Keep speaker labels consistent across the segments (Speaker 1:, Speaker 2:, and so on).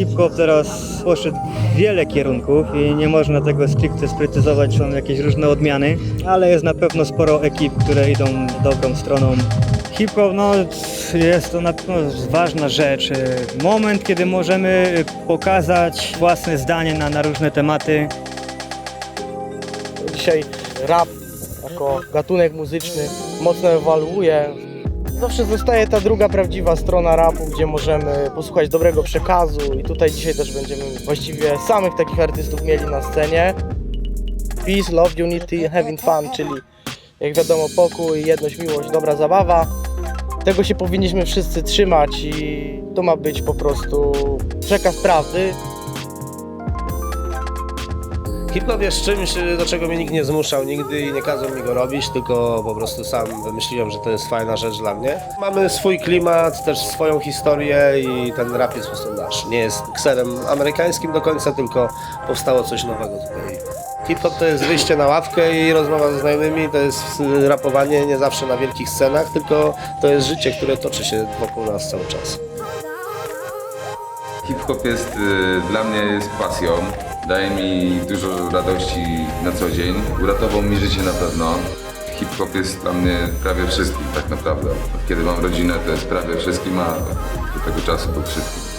Speaker 1: hip-hop teraz poszedł w wiele kierunków i nie można tego stricte sprytyzować, są jakieś różne odmiany, ale jest na pewno sporo ekip, które idą dobrą stroną. Hip-hop no, jest to na pewno ważna rzecz. Moment, kiedy możemy pokazać własne zdanie na, na różne tematy.
Speaker 2: Dzisiaj rap jako gatunek muzyczny mocno ewoluuje. Zawsze zostaje ta druga prawdziwa strona rapu, gdzie możemy posłuchać dobrego przekazu i tutaj dzisiaj też będziemy właściwie samych takich artystów mieli na scenie. Peace, love, unity, having fun, czyli jak wiadomo pokój, jedność, miłość, dobra zabawa. Tego się powinniśmy wszyscy trzymać i to ma być po prostu przekaz prawdy,
Speaker 3: Hip-hop jest czymś, do czego mnie nikt nie zmuszał nigdy i nie kazał mi go robić, tylko po prostu sam wymyśliłem, że to jest fajna rzecz dla mnie. Mamy swój klimat, też swoją historię i ten rap jest po prostu nasz. Nie jest kserem amerykańskim do końca, tylko powstało coś nowego tutaj. Hip-hop to jest wyjście na ławkę i rozmowa ze znajomymi, to jest rapowanie nie zawsze na wielkich scenach, tylko to jest życie, które toczy się wokół nas cały czas.
Speaker 4: Hip-hop jest y, dla mnie jest pasją. Daje mi dużo radości na co dzień. Uratował mi życie na pewno. Hip-hop jest dla mnie prawie wszystkim tak naprawdę. Od kiedy mam rodzinę to jest prawie wszystkim, a do tego czasu pod wszystkim.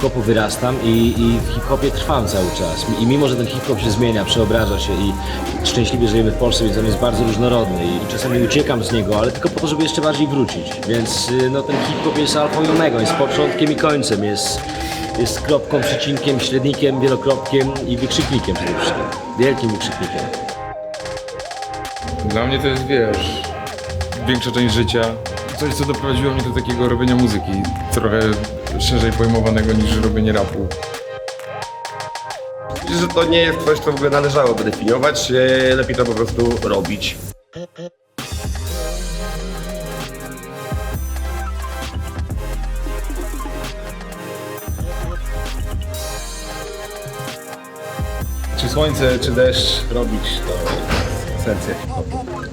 Speaker 5: Hip-hopu wyrastam i, i w hip-hopie trwam cały czas. I mimo, że ten hip-hop się zmienia, przeobraża się i szczęśliwie żyjemy w Polsce, więc on jest bardzo różnorodny i czasami uciekam z niego, ale tylko po to, żeby jeszcze bardziej wrócić. Więc y, no, ten hip-hop jest alfą i omegą, jest początkiem i końcem, jest, jest kropką, przecinkiem, średnikiem, wielokropkiem i wykrzyknikiem przede wszystkim. Wielkim wykrzyknikiem.
Speaker 6: Dla mnie to jest, wiesz, większa część życia. Coś, co doprowadziło mnie do takiego robienia muzyki, trochę szerzej pojmowanego niż robienie rapu.
Speaker 7: Myślę, że to nie jest coś, co w ogóle należałoby definiować. Lepiej to po prostu robić.
Speaker 8: Czy słońce, czy deszcz robić to serce hip-hopu.